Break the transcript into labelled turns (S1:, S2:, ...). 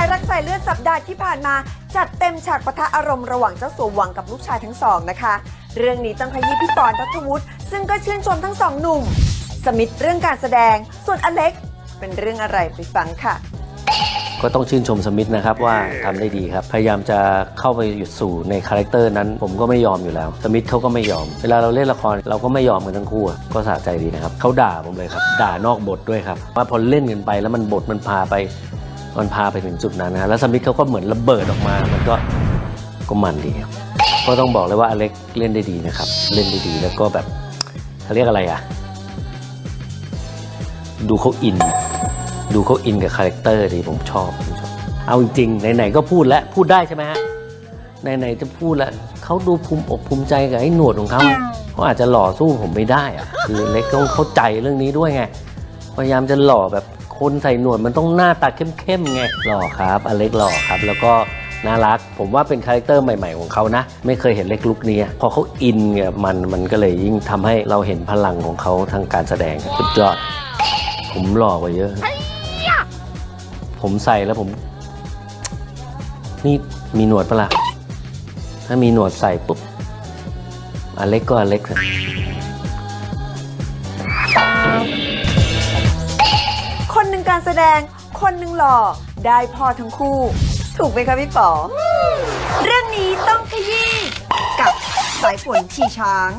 S1: ายการใส่เลือดสัปดาห์ที่ผ่านมา จัดเต็มฉากปะทะอารมณ์ระหว่างเจ้าสัวหวังกับลูกชายทั้งสองนะคะ เรื่องนี้ต้องขยี้พี่ปอนรัฐวุฒิซึ่งก็ชื่นชมทั้งสองหนุ่ม สมิธเรื่องการแสดง ส่วนอเล็ก เป็นเรื่องอะไรไปฟังค่ะ
S2: ก็ต้องชื่นชมสมิธนะครับว่าทำได้ดีครับ พยายามจะเข้าไปอยู่สู่ในคาแรคเตอร์นั้น ผมก็ไม่ยอมอยู่แล้ว สมิธเขาก็ไม่ยอม เวลาเราเล่นละครเราก็ไม่ยอมกันทั้งคู่อะก็สะใจดีนะครับเขาด่าผมเลยครับ ด่านอกบทด้วยครับว่าพอเล่นกันไปแล้วมันบทมันพาไป มันพาไปถึงจุดนั้นนะฮะแล้วสมิธเขาก็เหมือนระเบิดออกมา มันก็ก็มันดีครับก็ต้องบอกเลยว่าอเล็กเล่นได้ดีนะครับ เล่นได้ดีแล้วก็แบบเขาเรียกอะไรอะดูเขาอิน ดูเขาอินกับคาแรคเตอร์ดีผมชอบผมชอบ เอาจริงๆไหนๆก็พูดแล้วพูดได้ใช่ไหมฮะไหนๆจะพูดแล้วเขาดูภูมิอกภูมิใจกับไอ้หนวดของเขาเขาอาจจะหล่อสู้ผมไม่ได้อะคือเล็กต้องเข้าใจเรื่องนี้ด้วยไงพยายามจะหล่อแบบ คนใส่หนวดมันต้องหน้าตาเข้มๆไงหล่อครับ อเล็กหล่อครับ แล้วก็น่ารัก ผมว่าเป็นคาแรคเตอร์ใหม่ๆของเขานะ ไม่เคยเห็นเล็กลุกนี้พอเขาอินกับมันมันก็เลยยิ่งทำให้เราเห็นพลังของเขาทางการแสดงสุดยอด ผมหล่อกว่าเยอะ ผมใส่แล้วผม นี่มีหนวดปะล่ะถ้ามีหนวดใส่ปุ๊บอเล็กก็อเล็กเถอะ
S1: การแสดงคนหนึ่งหล่อได้พอทั้งคู่ ถูกไหมคะพี่ป๋อ เรื่องนี้ต้องขยี้กับสายฝนชีช้าง